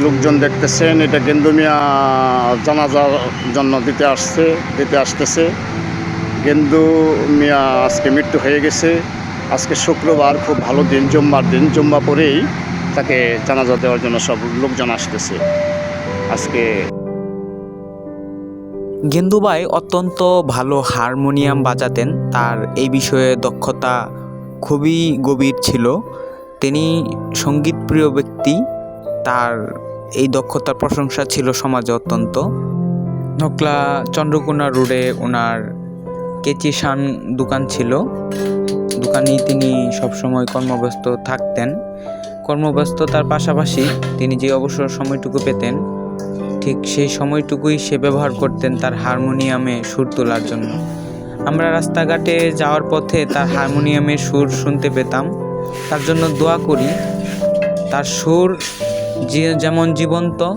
লোকজন দেখতেছেন, এটা গেন্দুমিয়া জানাজার জন্য দিতে আসছে, দিতে আসতেছে। গেন্দু মিয়া আজকে মৃত্যু হয়ে গেছে। আজকে শুক্রবার, খুব ভালো দিন, জুম্মার দিন। জুম্মা পরেই তাকে জানাজা দেওয়ার জন্য সব লোকজন আসতেছে। আজকে গেন্দুবাই অত্যন্ত ভালো হারমোনিয়াম বাজাতেন। তার এই বিষয়ে দক্ষতা খুবই গভীর ছিল। তিনি সঙ্গীতপ্রিয় ব্যক্তি। তার এই দক্ষতার প্রশংসা ছিল সমাজে অত্যন্ত। নকলা চন্দ্রকোনা রোডে ওনার কেচি শান দোকান ছিল। দোকানেই তিনি সবসময় কর্মব্যস্ত থাকতেন। কর্মব্যস্ততার পাশাপাশি তিনি যে অবসর সময়টুকু পেতেন, ঠিক সেই সময়টুকুই সে ব্যবহার করতেন তার হারমোনিয়ামে সুর তোলার জন্য। আমরা রাস্তাঘাটে যাওয়ার পথে তার হারমোনিয়ামের সুর শুনতে পেতাম। তার জন্য দোয়া করি, তার সুর যে যেমন জীবন্ত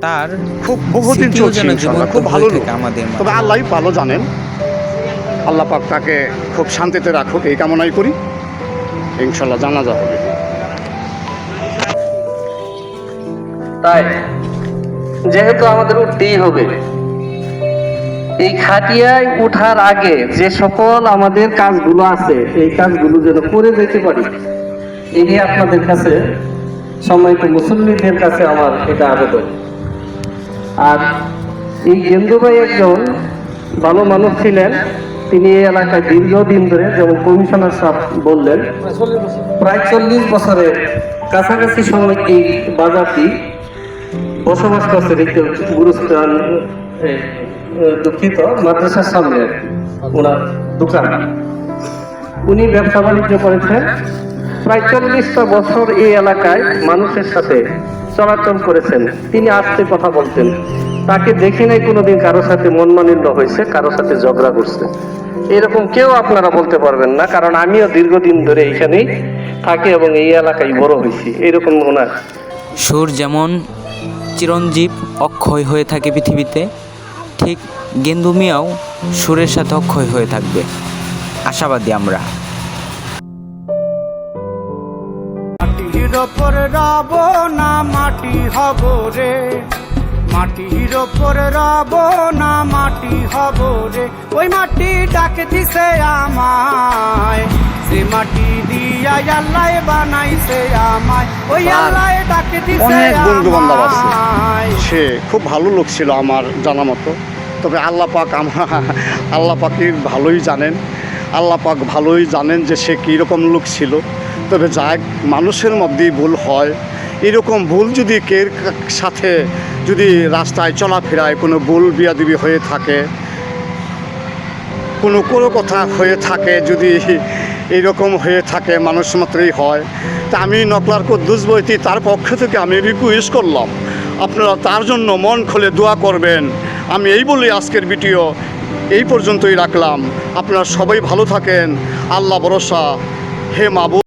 তার খুব বহুদিন চলছে ইনশাআল্লাহ, খুব ভালো লোক। আমাদের। তবে আল্লাহ ভালো জানেন। আল্লাহ পাক তাকে খুব শান্তিতে রাখুক এই কামনাই করি। ইনশাল্লাহ জানাজা হবে। তাই যেহেতু আমাদের উঠতেই হবে এই খাটিয়ায় উঠার আগে যে সকল আমাদের কাজগুলো আছে এই কাজগুলো যেন করে যেতে পারি এই আপনাদের কাছে সম্মানিত মুসল্লিদের কাছে আমার এটা আবেদন। আর এই গেন্দু ভাই একজন ভালো মানুষ ছিলেন। তিনি এই এলাকায় দীর্ঘদিন ধরে যেমন কমিশনার সাহেব বললেন, প্রায় চল্লিশ বছরের কাছাকাছি সময় এই বাজারটি বসবাস করছে গুরুস্থান দুঃখিত, মাদ্রাসার সামনে ওনার দোকান। উনি ব্যবসা বাণিজ্য করেছেন। প্রায় চল্লিশটা বছর এই এলাকায় মানুষের সাথে চলাচল করেছেন। তিনি আসতে কথা বলতেন। তাকে দেখি নাই কোনোদিন কারোর সাথে মনমানিন্য হয়েছে, কারোর সাথে ঝগড়া করছে। এরকম কেউ আপনারা বলতে পারবেন না, কারণ আমিও দীর্ঘদিন ধরে এখানেই থাকি এবং এই এলাকায় বড় হয়েছি। এরকম ওনার সুর যেমন চিরঞ্জীব অক্ষয় হয়ে থাকে পৃথিবীতে, ঠিক গেন্দুমিয়াও সুরের সাথে অক্ষয় হয়ে থাকবে। আশাবাদী আমরা। মাটির ওপর রব না মাটি হব রে। মাটির ওপর রব না মাটি হব রে। ওই মাটি ডাকে দিছে আমায়। সে মাটি দিয়া আল্লাহ বানাইছে আমায় ওই আল্লাহ ডাকে দিছে অনেক বন্ধু বান্ধব আছে। আমায়। সে খুব ভালো লোক ছিল আমার জানা মতো। তবে আল্লাহ পাক আমার আল্লাহ পাকি ভালোই জানেন। আল্লাহ পাক ভালোই জানেন যে সে কীরকম লোক ছিল। তবে যাক মানুষের মধ্যেই ভুল হয়, এরকম ভুল যদি কের সাথে যদি রাস্তায় চলাফেরায় কোনো ভুল বিয়াদিবি হয়ে থাকে, কোনো কোনো কথা হয়ে থাকে, যদি এইরকম হয়ে থাকে, মানুষ মাত্রই হয়, তা আমি নকলার কদ্দুস বইতি তার পক্ষ থেকে আমি রিকোয়েস্ট করলাম। আপনারা তার জন্য মন খুলে দোয়া করবেন। আমি এই বলে আজকের ভিডিও এই পর্যন্তই রাখলাম। আপনারা সবাই ভালো থাকেন। আল্লাহ ভরসা। হে মাবু